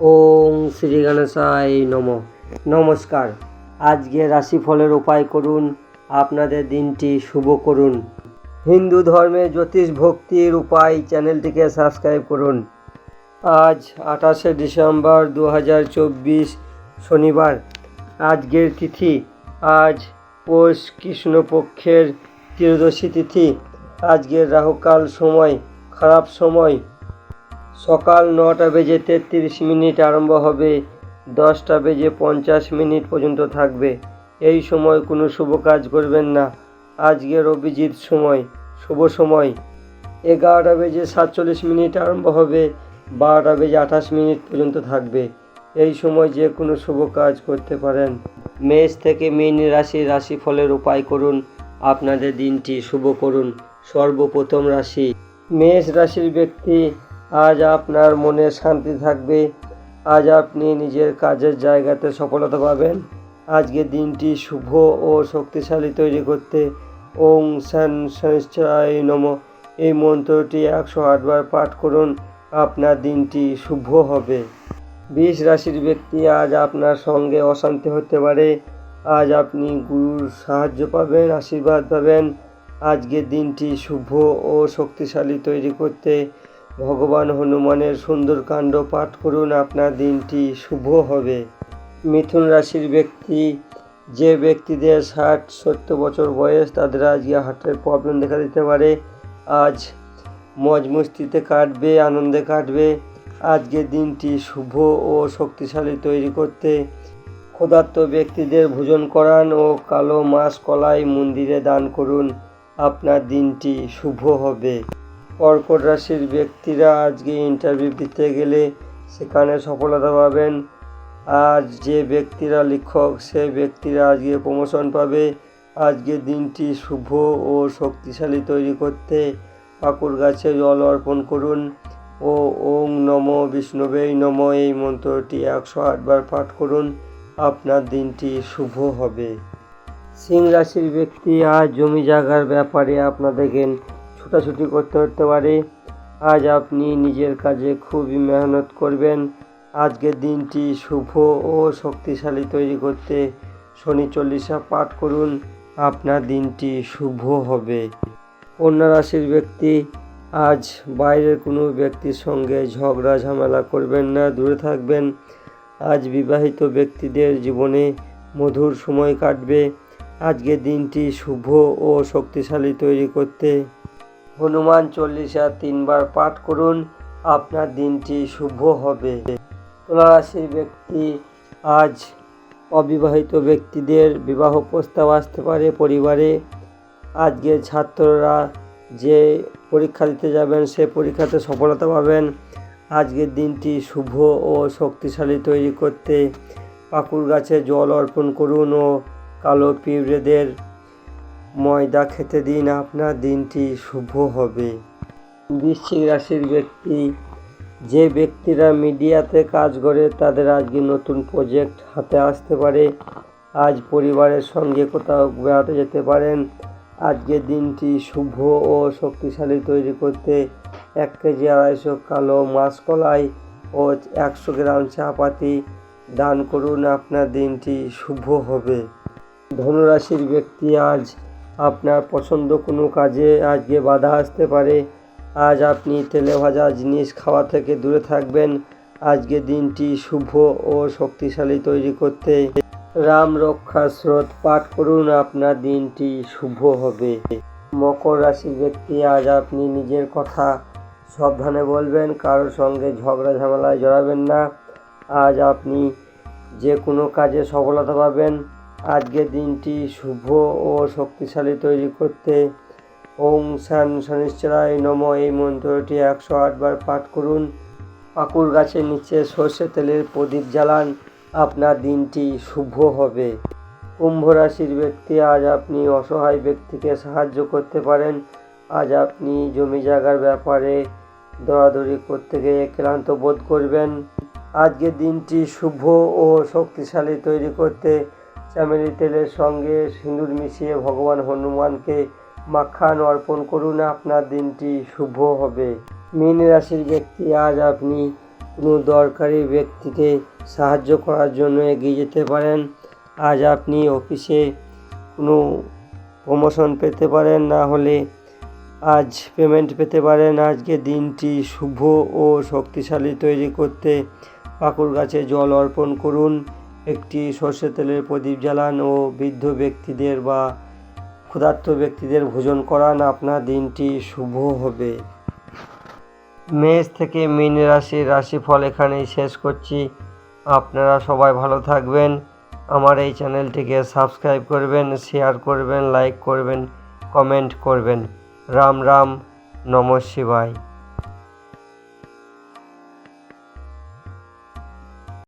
ওং শ্রী গণেশায় নম। নমস্কার। আজকে রাশিফলের উপায় করুন, আপনাদের দিনটি শুভ করুন। হিন্দু ধর্মে জ্যোতিষ ভক্তির উপায় চ্যানেলটিকে সাবস্ক্রাইব করুন। আজ আঠাশে ডিসেম্বর দু হাজার চব্বিশ শনিবার। আজকের তিথি, আজ পৌষ কৃষ্ণপক্ষের ত্রয়োদশী তিথি। আজকের রাহুকাল সময়, খারাপ সময় সকাল নটা বেজে তেত্রিশ মিনিট আরম্ভ হবে, দশটা বেজে পঞ্চাশ মিনিট পর্যন্ত থাকবে। এই সময় কোনো শুভ কাজ করবেন না। আজকের অভিজিৎ সময়, শুভ সময়। এগারোটা বেজে সাতচল্লিশ মিনিট আরম্ভ হবে, বারোটা বেজে আঠাশ মিনিট পর্যন্ত থাকবে। এই সময় যে কোনো শুভ কাজ করতে পারেন। মেষ থেকে মীন রাশি রাশিফলের উপায় করুন। আপনাদের দিনটি শুভ করুন। সর্বপ্রথম রাশি, মেষ রাশির ব্যক্তি আজ আপনার মনে শান্তি থাকবে। আজ আপনি নিজের কাজের জায়গাতে সফলতা পাবেন। আজকে দিনটি শুভ ও শক্তিশালী তৈরি করতে ওং শান শনিশ্চরায় নম। এই মন্ত্রটি একশো আটবার পাঠ করুন, আপনার দিনটি শুভ হবে। বিষ রাশির ব্যক্তি আজ আপনার সঙ্গে অশান্তি হতে পারে। আজ আপনি গুরুর সাহায্য পাবেন, আশীর্বাদ পাবেন। আজকের দিনটি শুভ ও শক্তিশালী তৈরি করতে ভগবান হনুমানের সুন্দর কাণ্ড পাঠ করুন, আপনার দিনটি শুভ হবে। মিথুন রাশির ব্যক্তি, যে ব্যক্তিদের ষাট, সত্তর বছর বয়স, তাদের আজকে হার্টের প্রবলেম দেখা দিতে পারে। আজ মজ মস্তিতে কাটবে, আনন্দে কাটবে। আজকের দিনটি শুভ ও শক্তিশালী তৈরি করতে ক্ষুধার্ত ব্যক্তিদের ভোজন করান ও কালো মাছ কলাই মন্দিরে দান করুন। আপনার দিনটি শুভ হবে। কর্কট রাশির ব্যক্তিরা আজকে ইন্টারভিউ দিতে গেলে সেখানে সফলতা পাবেন। আজ যে ব্যক্তিরা লিখক, সে ব্যক্তিরা আজকে প্রমোশন পাবে। আজকে দিনটি শুভ ও শক্তিশালী তৈরি করতে ঠাকুর গাছে জল অর্পণ করুন। ও ওং নম বিষ্ণবেই নম এই মন্ত্রটি একশো আটবার পাঠ করুন। আপনার দিনটি শুভ হবে। সিং রাশির ব্যক্তি আজ জমি জায়গার ব্যাপারে আপনাদেরকে ছুটাছুটি করতে হতে পারে। আজ আপনি নিজের কাজে খুবই মেহনত করবেন। আজকের দিনটি শুভ ও শক্তিশালী তৈরি করতে শনি চল্লিশা পাঠ করুন। আপনার দিনটি শুভ হবে। কন্যা রাশির ব্যক্তি, আজ বাইরের কোনো ব্যক্তির সঙ্গে ঝগড়া, ঝামেলা করবেন না, দূরে থাকবেন। আজ বিবাহিত ব্যক্তিদের জীবনে মধুর সময় কাটবে। আজকের দিনটি শুভ ও শক্তিশালী তৈরি করতে হনুমান চল্লিশা তিনবার পাঠ করুন, আপনার দিনটি শুভ হবে। তুলা রাশির ব্যক্তি, আজ অবিবাহিত ব্যক্তিদের বিবাহ প্রস্তাব আসতে পারে পরিবারে। আজকে ছাত্ররা যে পরীক্ষা দিতে যাবেন, সে পরীক্ষাতে সফলতা পাবেন। আজকের দিনটি শুভ ও শক্তিশালী তৈরি করতে পাকুর গাছে জল অর্পণ করুন ও কালো পিঁপড়েদের ময়দা খেতে দিন, আপনার দিনটি শুভ হবে। বৃশ্চিক রাশির ব্যক্তি, যে ব্যক্তিরা মিডিয়াতে কাজ করে, তাদের আজকে নতুন প্রজেক্ট হাতে আসতে পারে। আজ পরিবারের সঙ্গে কোথাও বেড়াতে যেতে পারেন। আজকের দিনটি শুভ ও শক্তিশালী তৈরি করতে এক কেজি আড়াইশো কালো মাসকলাই ও একশো গ্রাম চাপাতি দান করুন, আপনার দিনটি শুভ হবে। ধনুরাশির ব্যক্তি আজ আপনার পছন্দ কোনো কাজে আজকে বাধা আসতে পারে। আজ আপনি তেলে ভাজা জিনিস খাওয়া থেকে দূরে থাকবেন। আজকে দিনটি শুভ ও শক্তিশালী তৈরি করতে রাম রক্ষা স্রোত পাঠ করুন। আপনার দিনটি শুভ হবে। মকর রাশির ব্যক্তি, আজ আপনি নিজের কথা সাবধানে বলবেন, কারোর সঙ্গে ঝগড়া ঝামেলায় জড়াবেন না। আজ আপনি যে কোনো কাজে সফলতা পাবেন। আজকের দিনটি শুভ ও শক্তিশালী তৈরি করতে। ওং শান শনিশ্চরায় নম। এই মন্ত্রটি একশো আটবার পাঠ করুন। পাকুর গাছের নিচে সর্ষে তেলের প্রদীপ জ্বালান। আপনার দিনটি শুভ হবে। কুম্ভ রাশির ব্যক্তি, আজ আপনি অসহায় ব্যক্তিকে সাহায্য করতে পারেন। আজ আপনি জমি জায়গার ব্যাপারে দরাদরি করতে গিয়ে ক্লান্ত বোধ করবেন। আজকের দিনটি শুভ ও শক্তিশালী তৈরি করতে চামেলি তেলের সঙ্গে সিঁদুর মিশিয়ে ভগবান হনুমানকে মাখান অর্পণ করুন। আপনার দিনটি শুভ হবে। মীন রাশির ব্যক্তি, আজ আপনি কোনো দরকারি ব্যক্তিকে সাহায্য করার জন্য এগিয়ে যেতে পারেন। আজ আপনি অফিসে কোনো প্রমোশন পেতে পারেন, না হলে আজ পেমেন্ট পেতে পারেন। আজকে দিনটি শুভ ও শক্তিশালী তৈরি করতে পাকুর গাছে জল অর্পণ করুন। একটি সর্ষে তেলের প্রদীপ জ্বালান ও বৃদ্ধ ব্যক্তিদের বা ক্ষুধার্ত ব্যক্তিদের ভোজন করান। আপনার দিনটি শুভ হবে। মেষ থেকে মীন রাশির রাশিফল এখানেই শেষ করছি। আপনারা সবাই ভালো থাকবেন। আমার এই চ্যানেলটিকে সাবস্ক্রাইব করবেন, শেয়ার করবেন, লাইক করবেন, কমেন্ট করবেন। রাম রাম, নম শিবায়।